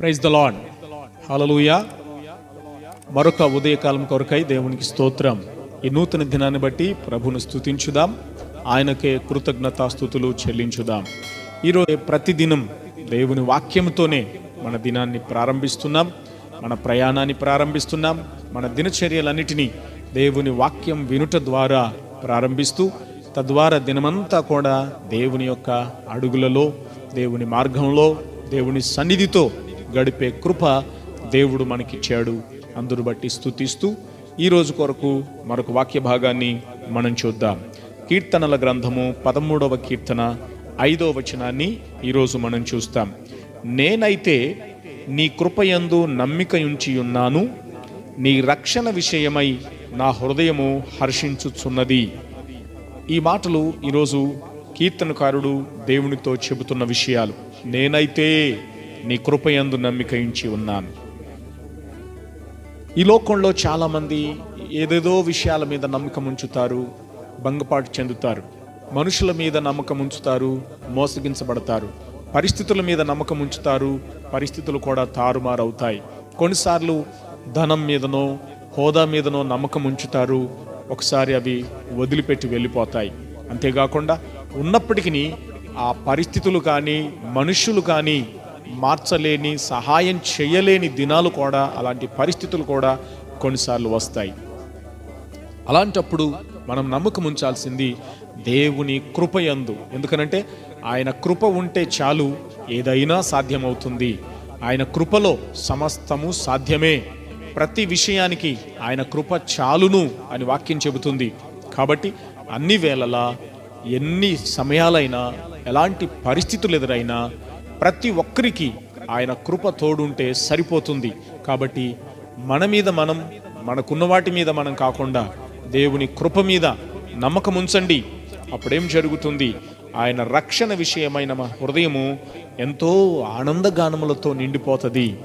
Praise the lord హలలుయ మరొక ఉదయకాలం కొరకై దేవునికి స్తోత్రం. ఈ నూతన దినాన్ని బట్టి ప్రభును స్తుతించుదాం. ఆయనకే కృతజ్ఞతాస్థుతులు చెల్లించుదాం. ఈరోజు ప్రతిదినం దేవుని వాక్యంతోనే మన దినాన్ని ప్రారంభిస్తున్నాం. మన ప్రయాణాన్ని ప్రారంభిస్తున్నాం. మన దినచర్యలన్నిటినీ దేవుని వాక్యం వినుట ద్వారా ప్రారంభిస్తూ తద్వారా దినమంతా కూడా దేవుని యొక్క అడుగులలో దేవుని మార్గంలో దేవుని సన్నిధితో గడిపే కృప దేవుడు మనకిచ్చాడు. అందును బట్టి స్తుతిస్తూ ఈ రోజు కొరకు మరొక వాక్య భాగాన్ని మనం చూద్దాం. కీర్తనల గ్రంథము పదమూడవ కీర్తన ఐదో వచనాన్ని ఈరోజు మనం చూస్తాం. నేనైతే నీ కృపయందు నమ్మిక ఉంచి ఉన్నాను నీ రక్షణ విషయమై నా హృదయము హర్షించుచున్నది. ఈ మాటలు ఈరోజు కీర్తనకారుడు దేవునితో చెబుతున్న విషయాలు. నేనైతే నీ కృపయందు నమ్మికించి ఉన్నాను. ఈ లోకంలో చాలామంది ఏదేదో విషయాల మీద నమ్మకం ఉంచుతారు భంగపాటు చెందుతారు మనుషుల మీద నమ్మకం ఉంచుతారు మోసగించబడతారు పరిస్థితుల మీద నమ్మకం ఉంచుతారు పరిస్థితులు కూడా తారుమారవుతాయి. కొన్నిసార్లు ధనం మీదనో హోదా మీదనో నమ్మకం ఉంచుతారు ఒకసారి అవి వదిలిపెట్టి వెళ్ళిపోతాయి. అంతేకాకుండా ఉన్నప్పటికీ ఆ పరిస్థితులు కానీ మనుషులు కానీ మార్చలేని సహాయం చేయలేని దినాలు కూడా అలాంటి పరిస్థితులు కూడా కొన్నిసార్లు వస్తాయి. అలాంటప్పుడు మనం నమ్మకం ఉంచాల్సింది దేవుని కృపయందు. ఎందుకనంటే ఆయన కృప ఉంటే చాలు ఏదైనా సాధ్యమవుతుంది. ఆయన కృపలో సమస్తము సాధ్యమే. ప్రతి విషయానికి ఆయన కృప చాలును అని వాక్యం చెబుతుంది. కాబట్టి అన్ని వేళలా ఎన్ని సమయాలైనా ఎలాంటి పరిస్థితులు ఎదురైనా ప్రతి ఒక్కరికి ఆయన కృప తోడుంటే సరిపోతుంది. కాబట్టి మన మీద మనం మనకున్న వాటి మీద మనం కాకుండా దేవుని కృప మీద నమ్మకం ఉంచండి. అప్పుడేం జరుగుతుంది? ఆయన రక్షణ విషయమైన మా హృదయము ఎంతో ఆనందగానములతో నిండిపోతుంది.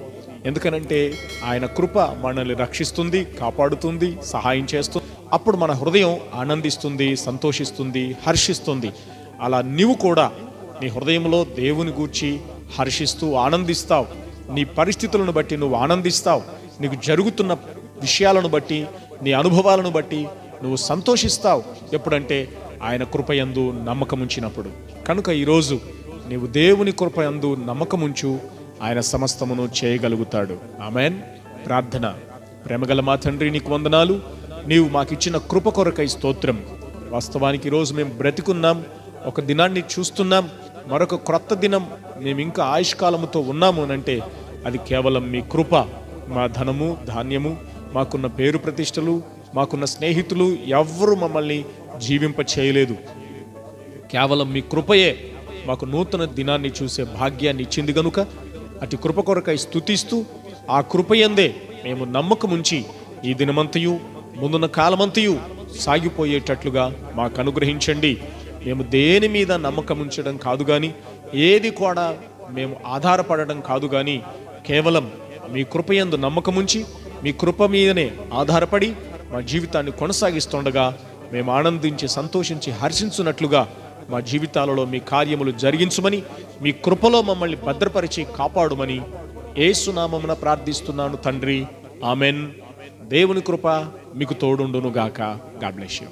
ఎందుకనంటే ఆయన కృప మనల్ని రక్షిస్తుంది కాపాడుతుంది సహాయం చేస్తుంది అప్పుడు మన హృదయం ఆనందిస్తుంది సంతోషిస్తుంది హర్షిస్తుంది. అలా నీవు కూడా నీ హృదయంలో దేవుని గూర్చి హర్షిస్తూ ఆనందిస్తావు. నీ పరిస్థితులను బట్టి నువ్వు ఆనందిస్తావు. నీకు జరుగుతున్న విషయాలను బట్టి నీ అనుభవాలను బట్టి నువ్వు సంతోషిస్తావు. ఎప్పుడంటే ఆయన కృపయందు నమ్మకముంచినప్పుడు. కనుక ఈరోజు నీవు దేవుని కృపయందు నమ్మకముంచు ఆయన సమస్తమును చేయగలుగుతాడు. ఆమెన్. ప్రార్థన. ప్రేమగల మా తండ్రి నీకు వందనాలు. నీవు మాకిచ్చిన కృప కొరకై స్తోత్రం. వాస్తవానికి ఈరోజు మేము బ్రతికున్నాం. ఒక దినాన్ని చూస్తున్నాం. మరొక క్రొత్త దినం మేము ఇంకా ఆయుష్కాలముతో ఉన్నాము అంటే అది కేవలం మీ కృప మా ధనము ధాన్యము మాకున్న పేరు ప్రతిష్టలు మాకున్న స్నేహితులు ఎవ్వరూ మమ్మల్ని జీవింప చేయలేదు. కేవలం మీ కృపయే మాకు నూతన దినాన్ని చూసే భాగ్యాన్ని ఇచ్చింది గనుక అటు కృప కొరకై స్థుతిస్తూ ఆ కృపయందే మేము నమ్మకముంచి ఈ దినమంతయు ముందున్న కాలమంతయు సాగిపోయేటట్లుగా మాకు అనుగ్రహించండి. మేము దేని మీద నమ్మకం ఉంచడం కాదు కానీ ఏది కూడా మేము ఆధారపడడం కాదు కానీ కేవలం మీ కృపయందు నమ్మకముంచి మీ కృప మీదనే ఆధారపడి మా జీవితాన్ని కొనసాగిస్తుండగా మేము ఆనందించి సంతోషించి హర్షించున్నట్లుగా మా జీవితాలలో మీ కార్యములు జరిగించుమని మీ కృపలో మమ్మల్ని భద్రపరిచి కాపాడుమని ఏసునామమున ప్రార్థిస్తున్నాను తండ్రి. ఆమెన్. దేవుని కృప మీకు తోడుండును గాక గాడ్ బ్లెస్ యూ.